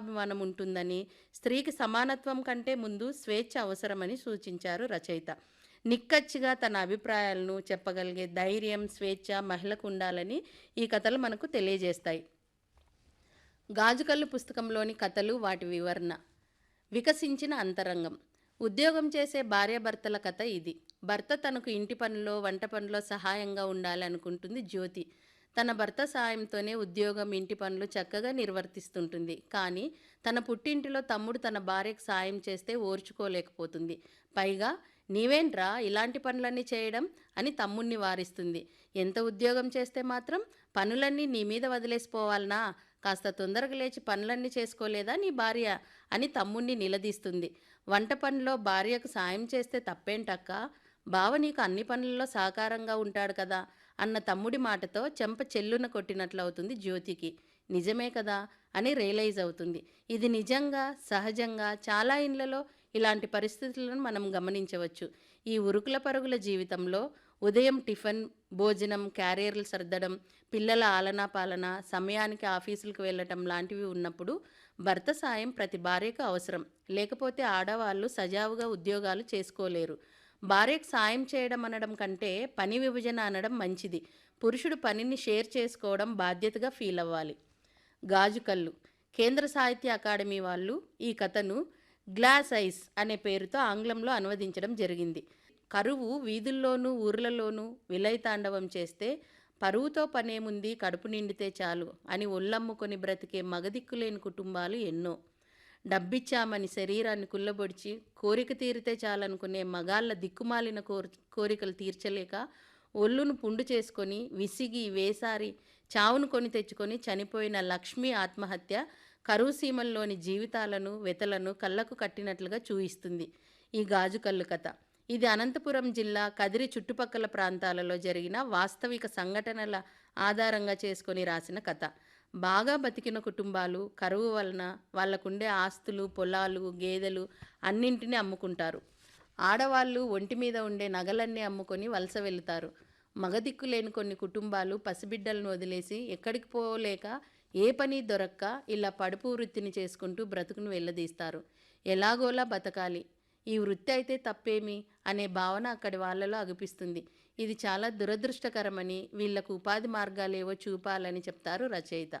స్వాభిమానం ఉంటుందని స్త్రీకి సమానత్వం కంటే ముందు స్వేచ్ఛ అవసరమని సూచించారు రచయిత. నిక్కచ్చిగా తన అభిప్రాయాలను చెప్పగలిగే ధైర్యం స్వేచ్ఛ మహిళకు ఉండాలని ఈ కథలు మనకు తెలియజేస్తాయి. గాజుకల్లు పుస్తకంలోని కథలు వాటి వివరణ. వికసించిన అంతరంగం. ఉద్యోగం చేసే భార్యాభర్తల కథ ఇది. భర్త తనకు ఇంటి పనిలో వంట పనిలో సహాయంగా ఉండాలనుకుంటుంది జ్యోతి. తన భర్త సాయంతోనే ఉద్యోగం ఇంటి పనులు చక్కగా నిర్వర్తిస్తుంటుంది. కానీ తన పుట్టింటిలో తమ్ముడు తన భార్యకు సాయం చేస్తే ఓర్చుకోలేకపోతుంది. పైగా నీవేంట్రా ఇలాంటి పనులన్నీ చేయడం? అని తమ్ముణ్ణి వారిస్తుంది. ఎంత ఉద్యోగం చేస్తే మాత్రం పనులన్నీ నీ మీద వదిలేసిపోవాలనా? కాస్త తొందరగా లేచి పనులన్నీ చేసుకోలేదా నీ భార్య? అని తమ్ముణ్ణి నిలదీస్తుంది. వంట పనిలో భార్యకు సాయం చేస్తే తప్పేంటక్క? బావ నీకు అన్ని పనుల్లో సహకారంగా ఉంటాడు కదా. అన్న తమ్ముడి మాటతో చెంప చెల్లున కొట్టినట్లు అవుతుంది జ్యోతికి. నిజమే కదా? అని రియలైజ్ అవుతుంది. ఇది నిజంగా సహజంగా చాలా ఇండ్లలో ఇలాంటి పరిస్థితులను మనం గమనించవచ్చు. ఈ ఉరుకుల పరుగుల జీవితంలో ఉదయం టిఫిన్ భోజనం క్యారియర్లు సర్దడం పిల్లల ఆలనా పాలన సమయానికి ఆఫీసులకు వెళ్ళటం లాంటివి ఉన్నప్పుడు భర్త సాయం ప్రతి భార్యకు అవసరం. లేకపోతే ఆడవాళ్ళు సజావుగా ఉద్యోగాలు చేసుకోలేరు. భార్యకు సాయం చేయడం అనడం కంటే పని విభజన అనడం మంచిది. పురుషుడు పనిని షేర్ చేసుకోవడం బాధ్యతగా ఫీల్ అవ్వాలి. గాజు కళ్ళు. కేంద్ర సాహిత్య అకాడమీ వాళ్ళు ఈ కథను గ్లాస్ ఐస్ అనే పేరుతో ఆంగ్లంలో అనువదించడం జరిగింది. కరువు వీధుల్లోనూ ఊర్లలోనూ విలయతాండవం చేస్తే పరువుతో పనేముంది కడుపు నిండితే చాలు అని ఒళ్ళమ్ముకొని బ్రతికే మగదిక్కులేని కుటుంబాలు ఎన్నో. డబ్బిచ్చామని శరీరాన్ని కుల్లబొడిచి కోరిక తీరితే చాలనుకునే మగాళ్ళ దిక్కుమాలిన కోర్ కోరికలు తీర్చలేక ఒళ్ళును పుండు చేసుకొని విసిగి వేసారి చావును కొని తెచ్చుకొని చనిపోయిన లక్ష్మి ఆత్మహత్య కరువు సీమల్లోని జీవితాలను వెతలను కళ్ళకు కట్టినట్లుగా చూయిస్తుంది ఈ గాజు కళ్ళు కథ. ఇది అనంతపురం జిల్లా కదిరి చుట్టుపక్కల ప్రాంతాలలో జరిగిన వాస్తవిక సంఘటనల ఆధారంగా చేసుకొని రాసిన కథ. బాగా బతికిన కుటుంబాలు కరువు వలన వాళ్ళకుండే ఆస్తులు పొలాలు గేదెలు అన్నింటినీ అమ్ముకుంటారు. ఆడవాళ్ళు ఒంటి మీద ఉండే నగలన్నీ అమ్ముకొని వలస వెళుతారు. మగదిక్కు లేని కొన్ని కుటుంబాలు పసిబిడ్డలను వదిలేసి ఎక్కడికి పోలేక ఏ పని దొరక్క ఇలా పడుపు వృత్తిని చేసుకుంటూ బ్రతుకును వెళ్ళదీస్తారు ఎలాగోలా బతకాలి. ఈ వృత్తి అయితే తప్పేమి అనే భావన అక్కడి వాళ్ళలో అగుపిస్తుంది. ఇది చాలా దురదృష్టకరమని వీళ్ళకు ఉపాధి మార్గాలేవో చూపాలని చెప్తారు రచయిత.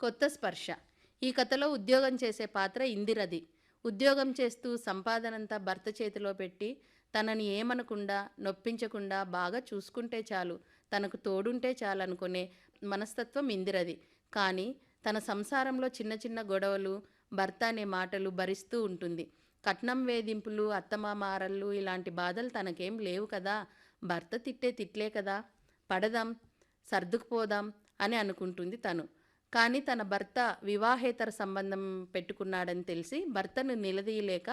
కొత్త స్పర్శ. ఈ కథలో ఉద్యోగం చేసే పాత్ర ఇందిరది. ఉద్యోగం చేస్తూ సంపాదనంతా భర్త చేతిలో పెట్టి తనని ఏమనకుండా నొప్పించకుండా బాగా చూసుకుంటే చాలు తనకు తోడుంటే చాలు అనుకునే మనస్తత్వం ఇందిరది. కానీ తన సంసారంలో చిన్న చిన్న గొడవలు భర్త అనే మాటలు భరిస్తూ ఉంటుంది. కట్నం వేధింపులు అత్తమామారళ్ళు ఇలాంటి బాధలు తనకేం లేవు కదా. భర్త తిట్టే తిట్లే కదా. పడదాం సర్దుకుపోదాం అని అనుకుంటుంది తను. కానీ తన భర్త వివాహేతర సంబంధం పెట్టుకున్నాడని తెలిసి భర్తను నిలదీయలేక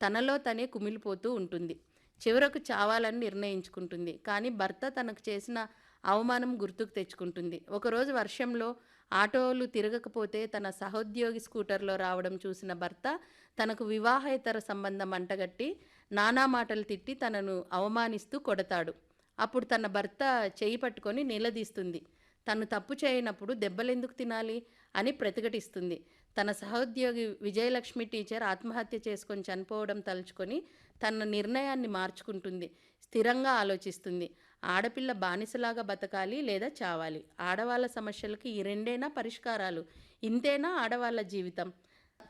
తనలో తనే కుమిలిపోతూ ఉంటుంది. చివరకు చావాలని నిర్ణయించుకుంటుంది. కానీ భర్త తనకు చేసిన అవమానం గుర్తుకు తెచ్చుకుంటుంది. ఒకరోజు వర్షంలో ఆటోలు తిరగకపోతే తన సహోద్యోగి స్కూటర్లో రావడం చూసిన భర్త తనకు వివాహేతర సంబంధం అంటగట్టి నానా మాటలు తిట్టి తనను అవమానిస్తూ కొడతాడు. అప్పుడు తన భర్త చేయి పట్టుకొని నిలదీస్తుంది. తను తప్పు చేయనప్పుడు దెబ్బలెందుకు తినాలి అని ప్రతిఘటిస్తుంది. తన సహోద్యోగి విజయలక్ష్మి టీచర్ ఆత్మహత్య చేసుకొని చనిపోవడం తలుచుకొని తన నిర్ణయాన్ని మార్చుకుంటుంది స్థిరంగా ఆలోచిస్తుంది. ఆడపిల్ల బానిసలాగా బతకాలి లేదా చావాలి? ఆడవాళ్ళ సమస్యలకి ఈ రెండేనా పరిష్కారాలు? ఇంతేనా ఆడవాళ్ళ జీవితం?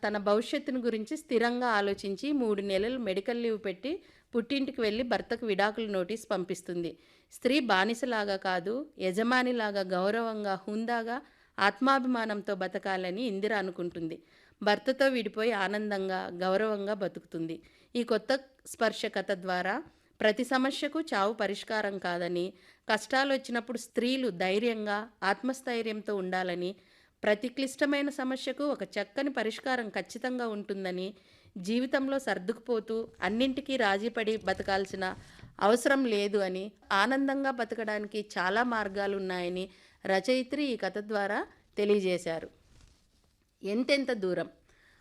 తన భవిష్యత్తును గురించి స్థిరంగా ఆలోచించి మూడు నెలలు మెడికల్ లీవ్ పెట్టి పుట్టింటికి వెళ్ళి భర్తకు విడాకులు నోటీస్ పంపిస్తుంది. స్త్రీ బానిసలాగా కాదు యజమానిలాగా గౌరవంగా హుందాగా ఆత్మాభిమానంతో బతకాలని ఇందిర అనుకుంటుంది. భర్తతో విడిపోయి ఆనందంగా గౌరవంగా బతుకుతుంది. ఈ కొత్త స్పర్శ కథ ద్వారా ప్రతి సమస్యకు చావు పరిష్కారం కాదని కష్టాలు వచ్చినప్పుడు స్త్రీలు ధైర్యంగా ఆత్మస్థైర్యంతో ఉండాలని ప్రతి క్లిష్టమైన సమస్యకు ఒక చక్కని పరిష్కారం ఖచ్చితంగా ఉంటుందని జీవితంలో సర్దుకుపోతూ అన్నింటికీ రాజీపడి బతకాల్సిన అవసరం లేదు అని ఆనందంగా బతకడానికి చాలా మార్గాలు ఉన్నాయని రచయిత్రి ఈ కథ ద్వారా తెలియజేశారు. ఎంతెంత దూరం?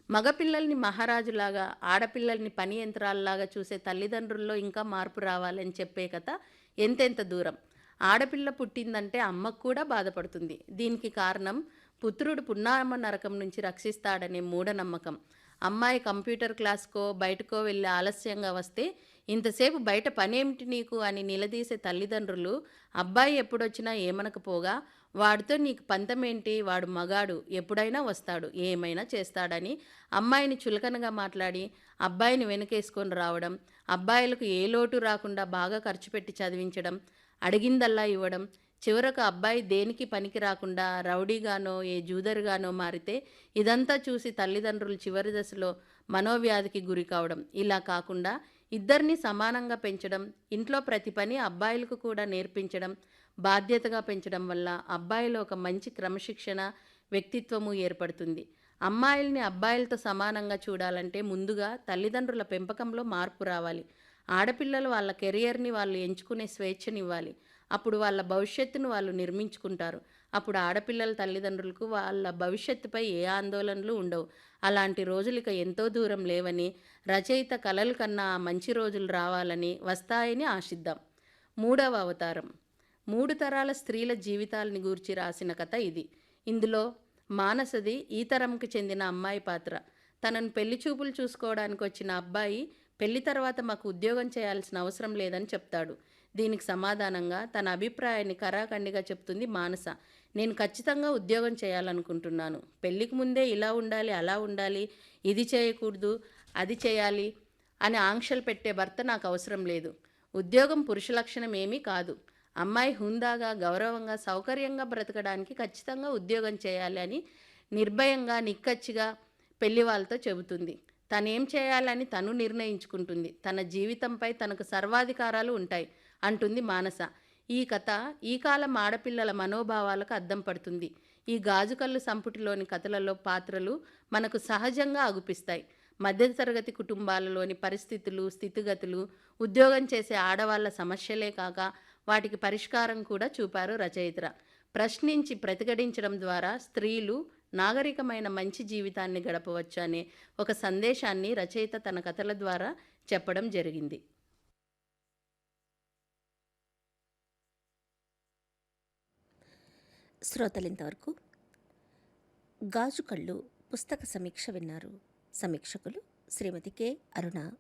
మగపిల్లల్ని మహారాజులాగా ఆడపిల్లల్ని పని యంత్రాలలాగా చూసే తల్లిదండ్రుల్లో ఇంకా మార్పు రావాలని చెప్పే కథ ఎంతెంత దూరం? ఆడపిల్ల పుట్టిందంటే అమ్మకు కూడా బాధపడుతుంది. దీనికి కారణం పుత్రుడు పున్నామ నరకం నుంచి రక్షిస్తాడనే మూఢనమ్మకం అమ్మాయి కంప్యూటర్ క్లాస్కో బయటకో వెళ్ళి ఆలస్యంగా వస్తే ఇంతసేపు బయట పనేమిటి నీకు అని నిలదీసే తల్లిదండ్రులు అబ్బాయి ఎప్పుడొచ్చినా ఏమనకపోగా వాడితో నీకు పంతమేంటి? వాడు మగాడు ఎప్పుడైనా వస్తాడు ఏమైనా చేస్తాడని అమ్మాయిని చులకనగా మాట్లాడి అబ్బాయిని వెనకేసుకొని రావడం అబ్బాయిలకు ఏ లోటు రాకుండా బాగా ఖర్చు పెట్టి చదివించడం అడిగిందల్లా ఇవ్వడం చివరకు అబ్బాయి దేనికి పనికి రాకుండా రౌడీగానో ఏ జూదరుగానో మారితే ఇదంతా చూసి తల్లిదండ్రులు చివరి దశలో మనోవ్యాధికి గురి కావడం. ఇలా కాకుండా ఇద్దరిని సమానంగా పెంచడం ఇంట్లో ప్రతి పని అబ్బాయిలకు కూడా నేర్పించడం బాధ్యతగా పెంచడం వల్ల అబ్బాయిలో ఒక మంచి క్రమశిక్షణ వ్యక్తిత్వము ఏర్పడుతుంది. అమ్మాయిల్ని అబ్బాయిలతో సమానంగా చూడాలంటే ముందుగా తల్లిదండ్రుల పెంపకంలో మార్పు రావాలి. ఆడపిల్లలు వాళ్ళ కెరియర్ని వాళ్ళు ఎంచుకునే స్వేచ్ఛనివ్వాలి. అప్పుడు వాళ్ళ భవిష్యత్తును వాళ్ళు నిర్మించుకుంటారు. అప్పుడు ఆడపిల్లల తల్లిదండ్రులకు వాళ్ళ భవిష్యత్తుపై ఏ ఆందోళనలు ఉండవు. అలాంటి రోజులు ఇక ఎంతో దూరం లేవని రచయిత కలలు కన్నా మంచి రోజులు రావాలని వస్తాయని ఆశిద్దాం. మూడవ అవతారం. మూడు తరాల స్త్రీల జీవితాలని గూర్చి రాసిన కథ ఇది. ఇందులో మానసది ఈ తరంకి చెందిన అమ్మాయి పాత్ర. తనను పెళ్ళి చూపులు చూసుకోవడానికి వచ్చిన అబ్బాయి పెళ్ళి తర్వాత మాకు ఉద్యోగం చేయాల్సిన అవసరం లేదని చెప్తాడు. దీనికి సమాధానంగా తన అభిప్రాయాన్ని కరాఖండిగా చెప్తుంది మానస. నేను ఖచ్చితంగా ఉద్యోగం చేయాలనుకుంటున్నాను. పెళ్ళికి ముందే ఇలా ఉండాలి అలా ఉండాలి ఇది చేయకూడదు అది చేయాలి అని ఆంక్షలు పెట్టే భర్త నాకు అవసరం లేదు. ఉద్యోగం పురుష లక్షణం ఏమీ కాదు. అమ్మాయి హుందాగా గౌరవంగా సౌకర్యంగా బ్రతకడానికి ఖచ్చితంగా ఉద్యోగం చేయాలి అని నిర్భయంగా నిక్కచ్చిగా పెళ్ళి వాళ్ళతో చెబుతుంది. తనేం చేయాలని తను నిర్ణయించుకుంటుంది. తన జీవితంపై తనకు సర్వాధికారాలు ఉంటాయి అంటుంది మానస. ఈ కథ ఈ కాలం ఆడపిల్లల మనోభావాలకు అద్దం పడుతుంది. ఈ గాజుకల్లు సంపుటిలోని కథలలో పాత్రలు మనకు సహజంగా అగుపిస్తాయి. మధ్యతరగతి కుటుంబాలలోని పరిస్థితులు స్థితిగతులు ఉద్యోగం చేసే ఆడవాళ్ళ సమస్యలే కాక వాటికి పరిష్కారం కూడా చూపారు రచయిత. ప్రశ్నించి ప్రతిఘటించడం ద్వారా స్త్రీలు నాగరికమైన మంచి జీవితాన్ని గడపవచ్చు అనే ఒక సందేశాన్ని రచయిత తన కథల ద్వారా చెప్పడం జరిగింది. శ్రోతలింతవరకు ఇంతవరకు కళ్ళు పుస్తక సమీక్ష విన్నారు. సమీక్షకులు శ్రీమతి కె. అరుణ